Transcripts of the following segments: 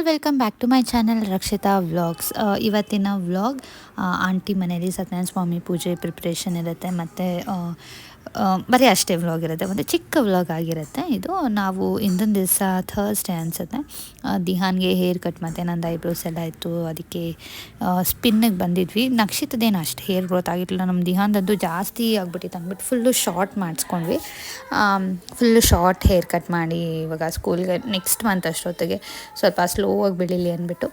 All welcome back to my channel Rakshitha vlogs ಇವತ್ತಿನ vlog aunty ಮನೇಲಿ ಸತ್ಯನಾರಾಯಣ ಸ್ವಾಮಿ ಪೂಜೆ preparation ಇರುತ್ತೆ. ಮತ್ತು ಬರೀ ಅಷ್ಟೇ ವ್ಲಾಗ್ ಇರುತ್ತೆ ಒಂದು ಚಿಕ್ಕ ವ್ಲಾಗ್ ಆಗಿರುತ್ತೆ. ಇದು ನಾವು ಇಂದೊಂದು ದಿವಸ ಥರ್ಸ್ಡೇ ಅನಿಸುತ್ತೆ. ದಿಹಾನ್ಗೆ ಹೇರ್ ಕಟ್ ಮತ್ತು ನಂದು ಐಬ್ರೋಸ್ ಎಲ್ಲ ಇತ್ತು, ಅದಕ್ಕೆ ಸ್ಪಿನ್ನಿಗೆ ಬಂದಿದ್ವಿ. ನಕ್ಷಿತದೇನು ಅಷ್ಟು ಹೇರ್ ಗ್ರೋತ್ ಆಗಿರಲಿಲ್ಲ ನಮ್ಮ ದಿಹಾನ್ದಂತೂ ಜಾಸ್ತಿ ಆಗ್ಬಿಟ್ಟಿತ್ತು. ಅಂದ್ಬಿಟ್ಟು ಫುಲ್ಲು ಶಾರ್ಟ್ ಮಾಡಿಸ್ಕೊಂಡ್ವಿ. ಫುಲ್ಲು ಶಾರ್ಟ್ ಹೇರ್ ಕಟ್ ಮಾಡಿ ಇವಾಗ ಸ್ಕೂಲ್ಗೆ ನೆಕ್ಸ್ಟ್ ಮಂತ್ ಅಷ್ಟೊತ್ತಿಗೆ. ಸ್ವಲ್ಪ ಸ್ಲೋ ಆಗಿ ಬೆಳೀಲಿ ಅಂದ್ಬಿಟ್ಟು.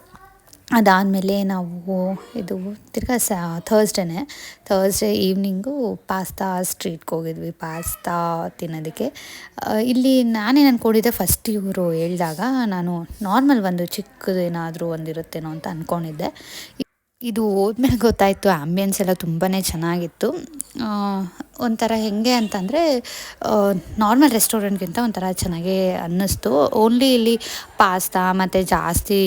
ಅದಾದಮೇಲೆ ನಾವು ಇದು ತಿರ್ಗಾ ಸ ಥರ್ಸ್ಡೇನೆ ಥರ್ಸ್ಡೇ ಈವ್ನಿಂಗು ಪಾಸ್ತಾ ಸ್ಟ್ರೀಟ್ಗೆ ಹೋಗಿದ್ವಿ. ಪಾಸ್ತಾ ತಿನ್ನೋದಕ್ಕೆ. ಇಲ್ಲಿ ನಾನೇನು ಅಂದ್ಕೊಂಡಿದ್ದೆ ಫಸ್ಟ್ ಇವರು ಹೇಳಿದಾಗ ನಾನು ನಾರ್ಮಲ್ ಒಂದು ಚಿಕ್ಕದೇನಾದರೂ ಒಂದಿರುತ್ತೇನೋ ಅಂತ ಅಂದ್ಕೊಂಡಿದ್ದೆ ಇದು ಹೋದ್ಮೇಲೆ ಗೊತ್ತಾಯಿತು ಆ್ಯಂಬಿಯನ್ಸ್ ಎಲ್ಲ ತುಂಬಾ ಚೆನ್ನಾಗಿತ್ತು. ಒಂಥರ ಹೆಂಗೆ ಅಂತಂದರೆ ನಾರ್ಮಲ್ ರೆಸ್ಟೋರೆಂಟ್ಗಿಂತ ಒಂಥರ ಚೆನ್ನಾಗಿ ಅನ್ನಿಸ್ತು. ಓನ್ಲಿ ಇಲ್ಲಿ ಪಾಸ್ತಾ ಮತ್ತು ಜಾಸ್ತಿ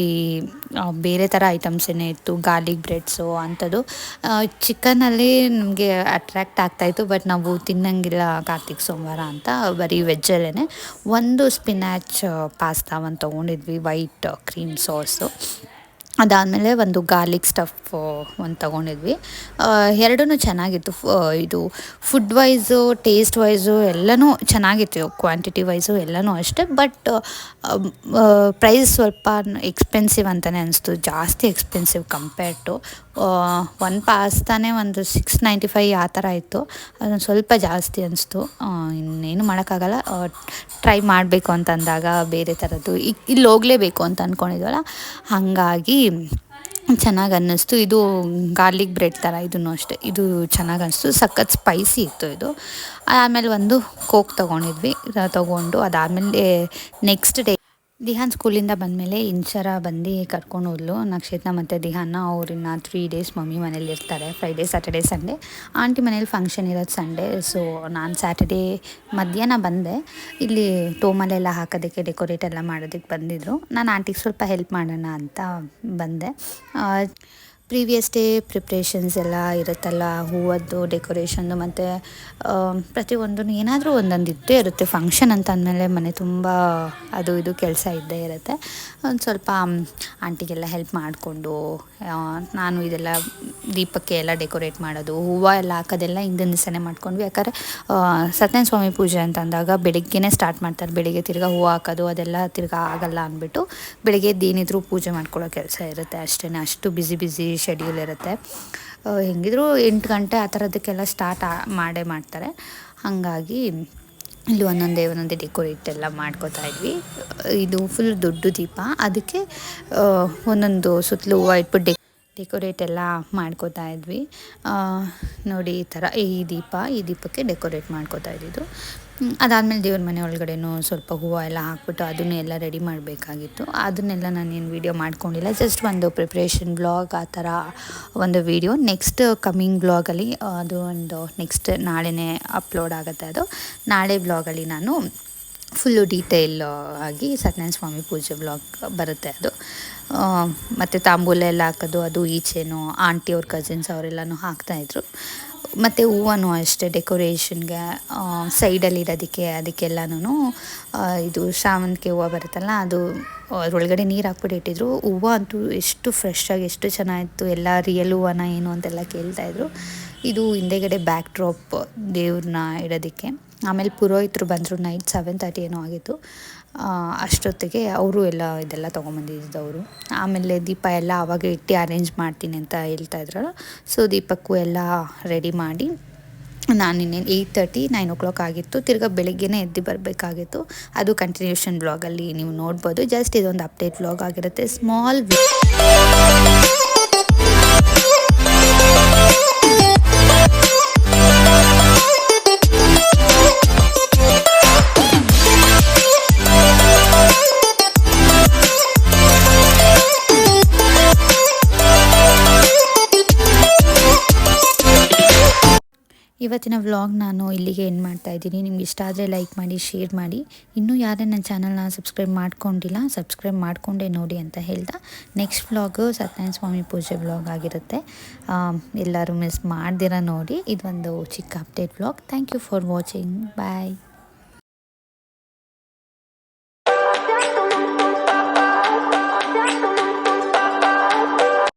ಬೇರೆ ಥರ ಐಟಮ್ಸ್ ಏನೇ ಇತ್ತು ಗಾರ್ಲಿಕ್ ಬ್ರೆಡ್ಸು ಅಂಥದ್ದು. ಚಿಕನಲ್ಲಿ ನಮಗೆ ಅಟ್ರ್ಯಾಕ್ಟ್ ಆಗ್ತಾಯಿತ್ತು ಬಟ್ ನಾವು ತಿನ್ನಂಗಿಲ್ಲ ಕಾರ್ತಿಕ್ ಸೋಮವಾರ ಅಂತ. ಬರೀ ವೆಜ್ಜಲ್ಲೇ ಒಂದು ಸ್ಪಿನ್ಯಾಚ್ ಪಾಸ್ತಾ ಒಂದು ತೊಗೊಂಡಿದ್ವಿ ವೈಟ್ ಕ್ರೀಮ್ ಸಾಸು ಅದಾದಮೇಲೆ ಒಂದು ಗಾರ್ಲಿಕ್ ಸ್ಟಫ್ ಒಂದು ತೊಗೊಂಡಿದ್ವಿ. ಎರಡೂ ಚೆನ್ನಾಗಿತ್ತು. ಇದು ಫುಡ್ ವೈಸು ಟೇಸ್ಟ್ ವೈಸು ಎಲ್ಲನೂ ಚೆನ್ನಾಗಿತ್ತು. ಕ್ವಾಂಟಿಟಿ ವೈಸು ಎಲ್ಲನೂ ಅಷ್ಟೇ. ಬಟ್ ಪ್ರೈಸ್ ಸ್ವಲ್ಪ ಎಕ್ಸ್ಪೆನ್ಸಿವ್ ಅಂತಲೇ ಅನಿಸ್ತು. ಜಾಸ್ತಿ ಎಕ್ಸ್ಪೆನ್ಸಿವ್ ಕಂಪೇರ್ ಟು ಒಂದು ಪಾಸ್ತಾನೇ ಒಂದು ಸಿಕ್ಸ್ ನೈಂಟಿ ಫೈ ಆ ಥರ ಇತ್ತು. ಅದೊಂದು ಸ್ವಲ್ಪ ಜಾಸ್ತಿ ಅನಿಸ್ತು. ಇನ್ನೇನು ಮಾಡೋಕ್ಕಾಗಲ್ಲ. ಟ್ರೈ ಮಾಡಬೇಕು ಅಂತಂದಾಗ ಬೇರೆ ಥರದ್ದು ಇಲ್ಲಿ ಹೋಗಲೇಬೇಕು ಅಂತ ಅಂದ್ಕೊಂಡಿದ್ವಲ್ಲ ಹಾಗಾಗಿ ಚೆನ್ನಾಗಿ ಅನ್ನಿಸ್ತು. ಇದು ಗಾರ್ಲಿಕ್ ಬ್ರೆಡ್ ಥರ ಇದನ್ನು ಅಷ್ಟೇ. ಇದು ಚೆನ್ನಾಗಿ ಅನ್ನಿಸ್ತು. ಸಖತ್ ಸ್ಪೈಸಿ ಇತ್ತು ಇದು. ಆಮೇಲೆ ಒಂದು ಕೋಕ್ ತೊಗೊಂಡಿದ್ವಿ. ತೊಗೊಂಡು ಅದಾದಮೇಲೆ ನೆಕ್ಸ್ಟ್ ಡೇ ದಿಹಾನ್ ಸ್ಕೂಲಿಂದ ಬಂದಮೇಲೆ ಇನ್ಸರ ಬಂದು ಕರ್ಕೊಂಡು ಹೋದ್ಲು. ನಕ್ಷತ್ರ ಮತ್ತು ದಿಹಾನ್ನ ಅವ್ರನ್ನ ತ್ರೀ ಡೇಸ್ ಮಮ್ಮಿ ಮನೇಲಿ ಇರ್ತಾರೆ. ಫ್ರೈಡೇ ಸ್ಯಾಟರ್ಡೇ ಸಂಡೇ ಆಂಟಿ ಮನೇಲಿ ಫಂಕ್ಷನ್ ಇರೋದು ಸಂಡೇ ಸೊ ನಾನು ಸ್ಯಾಟರ್ಡೇ ಮಧ್ಯಾಹ್ನ ಬಂದೆ. ಇಲ್ಲಿ ಟೋಮಲೆಲ್ಲ ಹಾಕೋದಕ್ಕೆ ಡೆಕೋರೇಟ್ ಎಲ್ಲ ಮಾಡೋದಕ್ಕೆ ಬಂದಿದ್ದರು ನಾನು ಆಂಟಿಗೆ ಸ್ವಲ್ಪ ಹೆಲ್ಪ್ ಮಾಡೋಣ ಅಂತ ಬಂದೆ. ಪ್ರೀವಿಯಸ್ ಡೇ ಪ್ರಿಪ್ರೇಷನ್ಸ್ ಎಲ್ಲ ಇರುತ್ತಲ್ಲ, ಹೂವದ್ದು ಡೆಕೋರೇಷನ್ದು ಮತ್ತು ಪ್ರತಿಯೊಂದು ಏನಾದರೂ ಒಂದೊಂದು ಇದ್ದೇ ಇರುತ್ತೆ. ಫಂಕ್ಷನ್ ಅಂತ ಅಂದಮೇಲೆ ಮನೆ ತುಂಬ ಅದು ಇದು ಕೆಲಸ ಇದ್ದೇ ಇರುತ್ತೆ. ಒಂದು ಸ್ವಲ್ಪ ಆಂಟಿಗೆಲ್ಲ ಹೆಲ್ಪ್ ಮಾಡಿಕೊಂಡು ನಾನು ಇದೆಲ್ಲ ದೀಪಕ್ಕೆ ಎಲ್ಲ ಡೆಕೋರೇಟ್ ಮಾಡೋದು, ಹೂವು ಎಲ್ಲ ಹಾಕೋದೆಲ್ಲ ಹಿಂದಿನ ದಿವಸನೇ ಮಾಡ್ಕೊಂಡ್ವಿ. ಯಾಕಂದರೆ ಸತ್ಯನಾರಾಯಣ ಸ್ವಾಮಿ ಪೂಜೆ ಅಂತ ಅಂದಾಗ ಬೆಳಗ್ಗೆನೇ ಸ್ಟಾರ್ಟ್ ಮಾಡ್ತಾರೆ. ಬೆಳಿಗ್ಗೆ ತಿರ್ಗಾ ಹೂವು ಹಾಕೋದು, ಅದೆಲ್ಲ ತಿರ್ಗಾ ಆಗಲ್ಲ ಅಂದ್ಬಿಟ್ಟು ಬೆಳಿಗ್ಗೆ ಏನಿದ್ರು ಪೂಜೆ ಮಾಡ್ಕೊಳ್ಳೋ ಕೆಲಸ ಇರುತ್ತೆ ಅಷ್ಟೇ ಅಷ್ಟು ಬ್ಯುಸಿ ಬ್ಯುಸಿ ಶೆಡ್ಯೂಲ್ ಇರುತ್ತೆ. ಹೆಂಗಿದ್ರು ಎಂಟು ಗಂಟೆ ಆ ಥರದಕ್ಕೆಲ್ಲ ಸ್ಟಾರ್ಟ್ ಮಾಡೇ ಮಾಡ್ತಾರೆ. ಹಾಗಾಗಿ ಇಲ್ಲಿ ಒಂದೊಂದೇ ಒಂದೊಂದೇ ಡೆಕೋರೇಟ್ ಎಲ್ಲ ಮಾಡ್ಕೋತಾ ಇದ್ವಿ. ಇದು ಫುಲ್ ದೊಡ್ಡ ದೀಪ. ಅದಕ್ಕೆ ಒಂದೊಂದು ಸುತ್ತಲೂ ಹೂವು ಇಟ್ಬಿಟ್ಟು ಡೆಕೋರೇಟ್ ಎಲ್ಲ ಮಾಡ್ಕೋತಾ ಇದ್ವಿ. ನೋಡಿ ಈ ಥರ ಈ ದೀಪ, ಈ ದೀಪಕ್ಕೆ ಡೆಕೋರೇಟ್ ಮಾಡ್ಕೋತಾ ಇದ್ದಿದ್ದು. ಅದಾದಮೇಲೆ ದೇವ್ರ ಮನೆ ಒಳಗಡೆನೂ ಸ್ವಲ್ಪ ಹೂವು ಎಲ್ಲ ಹಾಕ್ಬಿಟ್ಟು ಅದನ್ನು ಎಲ್ಲ ರೆಡಿ ಮಾಡಬೇಕಾಗಿತ್ತು. ಅದನ್ನೆಲ್ಲ ನಾನೇನು ವೀಡಿಯೋ ಮಾಡ್ಕೊಂಡಿಲ್ಲ. ಜಸ್ಟ್ ಒಂದು ಪ್ರಿಪ್ರೇಷನ್ ಬ್ಲಾಗ್, ಆ ಥರ ಒಂದು ವೀಡಿಯೋ. ನೆಕ್ಸ್ಟ್ ಕಮ್ಮಿಂಗ್ ಬ್ಲಾಗಲ್ಲಿ ಅದು ಒಂದು ನೆಕ್ಸ್ಟ್ ನಾಳೆನೇ ಅಪ್ಲೋಡ್ ಆಗುತ್ತೆ ಅದು. ನಾಳೆ ಬ್ಲಾಗಲ್ಲಿ ನಾನು ಫುಲ್ಲು ಡೀಟೇಲ್ ಆಗಿ ಸತ್ಯನಾರಾಯಣ ಸ್ವಾಮಿ ಪೂಜೆ ಬ್ಲಾಗ್ ಬರುತ್ತೆ ಅದು. ಮತ್ತು ತಾಂಬೂಲ ಎಲ್ಲ ಹಾಕೋದು, ಅದು ಈಚೆನೂ ಆಂಟಿ ಅವ್ರ ಕಸಿನ್ಸ್ ಅವರೆಲ್ಲನೂ ಹಾಕ್ತಾಯಿದ್ರು ಮತ್ತು ಹೂವನೂ ಅಷ್ಟೇ ಡೆಕೋರೇಷನ್ಗೆ ಸೈಡಲ್ಲಿ ಇರೋದಕ್ಕೆ ಅದಕ್ಕೆಲ್ಲನೂ ಇದು ಶಾವಂತಿಗೆ ಹೂವು ಬರುತ್ತಲ್ಲ, ಅದು ಅದರೊಳಗಡೆ ನೀರು ಹಾಕ್ಬಿಟ್ಟು ಇಟ್ಟಿದ್ರು. ಹೂವು ಅಂತೂ ಎಷ್ಟು ಫ್ರೆಶ್ಶಾಗಿ ಎಷ್ಟು ಚೆನ್ನಾಗಿತ್ತು, ಎಲ್ಲ ರಿಯಲ್ ಹೂವನ ಏನು ಅಂತೆಲ್ಲ ಕೇಳ್ತಾಯಿದ್ರು ಇದು ಹಿಂದೆಗಡೆ ಬ್ಯಾಕ್ ಡ್ರಾಪ್ ದೇವ್ರನ್ನ ಇಡೋದಕ್ಕೆ. ಆಮೇಲೆ ಪುರೋಹಿತರು ಬಂದರು ನೈಟ್ ಸೆವೆನ್ ತರ್ಟಿ ಏನೋ ಆಗಿತ್ತು. ಅಷ್ಟೊತ್ತಿಗೆ ಅವರು ಎಲ್ಲ ಇದೆಲ್ಲ ತೊಗೊಂಬಂದಿದ್ದವರು. ಆಮೇಲೆ ದೀಪ ಎಲ್ಲ ಆವಾಗ ಇಟ್ಟು ಅರೇಂಜ್ ಮಾಡ್ತೀನಿ ಅಂತ ಹೇಳ್ತಾ ಇದ್ರಲ್ಲ. ಸೊ ದೀಪಕ್ಕೂ ಎಲ್ಲ ರೆಡಿ ಮಾಡಿ ನಾನು ಇನ್ನೇನು eight thirty nine o'clock ಆಗಿತ್ತು. ತಿರ್ಗಾ ಬೆಳಗ್ಗೆನೇ ಎದ್ದು ಬರಬೇಕಾಗಿತ್ತು. ಅದು ಕಂಟಿನ್ಯೂಷನ್ ಬ್ಲಾಗಲ್ಲಿ ನೀವು ನೋಡ್ಬೋದು. ಜಸ್ಟ್ ಇದೊಂದು ಅಪ್ಡೇಟ್ ಬ್ಲಾಗ್ ಆಗಿರುತ್ತೆ. ಸ್ಮಾಲ್ ಇವತ್ತಿನ ವ್ಲಾಗ್ ನಾನು ಇಲ್ಲಿಗೆ ಎಂಡ್ ಮಾಡ್ತಾ ಇದ್ದೀನಿ. ನಿಮ್ಗೆ ಇಷ್ಟ ಆದರೆ ಲೈಕ್ ಮಾಡಿ ಶೇರ್ ಮಾಡಿ. ಇನ್ನೂ ಯಾರೇ ನನ್ನ ಚಾನಲ್ನ ಸಬ್ಸ್ಕ್ರೈಬ್ ಮಾಡ್ಕೊಂಡಿಲ್ಲ ಸಬ್ಸ್ಕ್ರೈಬ್ ಮಾಡಿಕೊಂಡೆ ನೋಡಿ ಅಂತ ಹೇಳ್ತಾ ನೆಕ್ಸ್ಟ್ ವ್ಲಾಗು ಸತ್ಯನಾರಾಯಣ ಸ್ವಾಮಿ ಪೂಜೆ ವ್ಲಾಗ್ ಆಗಿರುತ್ತೆ. ಎಲ್ಲರೂ ಮಿಸ್ ಮಾಡ್ದಿರ ನೋಡಿ. ಇದೊಂದು ಚಿಕ್ಕ update vlog thank you for watching bye